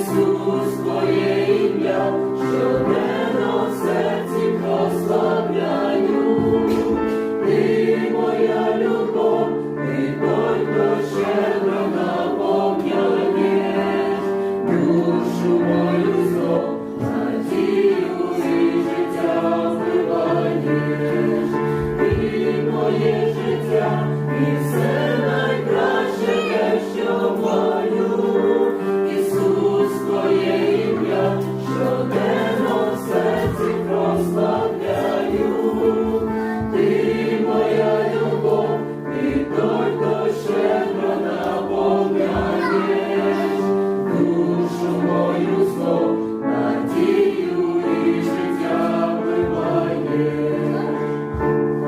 Ісус, Твоє ім'я, щоденно в серці прославляю, ти моя любов, ти той, хто щедро душу мою знов, надію і життя вбиваєш, ти моє життя.